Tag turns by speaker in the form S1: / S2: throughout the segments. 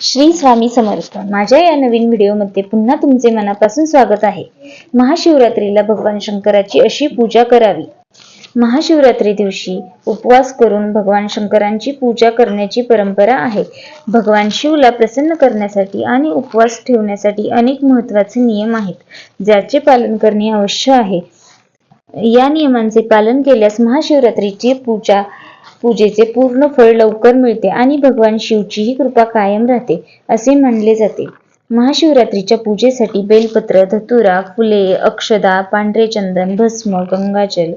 S1: श्री स्वामी समर्थ. माझ्या या नवीन व्हिडिओमध्ये पुन्हा तुमचे मनापासून स्वागत आहे. महाशिवरात्रीला भगवान शंकराची अशी पूजा करावी. महाशिवरात्री दिवशी उपवास करून भगवान शंकरांची पूजा करण्याची परंपरा आहे. भगवान शिवला प्रसन्न करण्यासाठी आणि उपवास ठेवण्यासाठी अनेक महत्त्वाचे नियम आहेत ज्याचे पालन करणे आवश्यक आहे. या नियमांचे पालन केल्यास महाशिवरात्रीची पूजा पूजेचे पूर्ण फळ लवकर मिळते आणि भगवान शिवचीही कृपा कायम राहते असे मानले जाते. महाशिवरात्रीच्या पूजेसाठी बेलपत्र धतुरा फुले अक्षदा पांढरे चंदन भस्म गंगाजल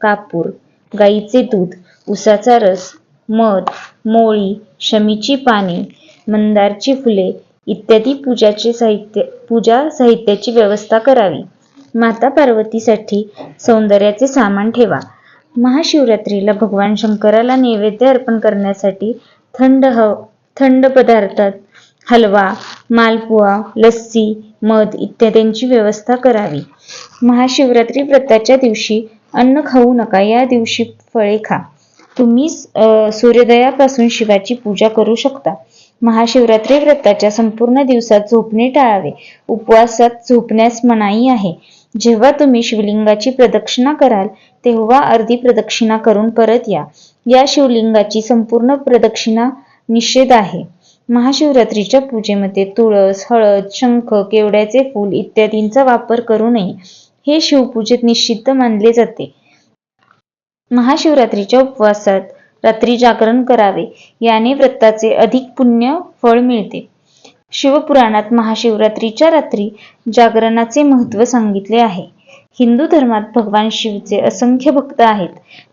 S1: कापूर गाईचे दूध उसाचा रस मध मोळी शमीची पाने मंदारची फुले इत्यादी पूजाचे साहित्य पूजा साहित्याची व्यवस्था करावी. माता पार्वतीसाठी सौंदर्याचे सामान ठेवा. महाशिवरात्रीला भगवान शंकराला नैवेद्य अर्पण करण्यासाठी थंड हव थंड पदार्थात हलवा मालपुआ लस्सी मध इत्यादींची व्यवस्था करावी. महाशिवरात्री व्रताच्या दिवशी अन्न खाऊ नका या दिवशी फळे खा. तुम्ही सूर्योदयापासून शिवाची पूजा करू शकता. महाशिवरात्री व्रताच्या संपूर्ण दिवसात झोपणे टाळावे. उपवासात झोपण्यास मनाई आहे. जेव्हा तुम्ही शिवलिंगाची प्रदक्षिणा कराल तेव्हा अर्धी प्रदक्षिणा करून परत या. या शिवलिंगाची संपूर्ण प्रदक्षिणा निषेध आहे. महाशिवरात्रीच्या पूजेमध्ये तुळस हळद शंख केवड्याचे फूल इत्यादींचा वापर करू नये. हे शिवपूजेत निषिद्ध मानले जाते. महाशिवरात्रीच्या उपवासात रात्री जागरण करावे. याने व्रताचे अधिक पुण्य फळ मिळते. शिवपुराणात महाशिवरात्रीच्या रात्री जागरणाचे महत्त्व सांगितले आहे. हिंदू धर्मात भगवान शिवचे असंख्य भक्त आहेत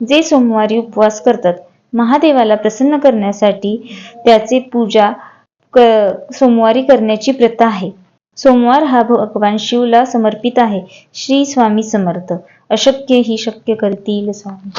S1: जे सोमवारी उपवास करतात. महादेवाला प्रसन्न करण्यासाठी त्याचे पूजा क- सोमवारी करण्याची प्रथा आहे. सोमवार हा भगवान शिवला समर्पित आहे. श्री स्वामी समर्थ. अशक्य ही शक्य करतील स्वामी.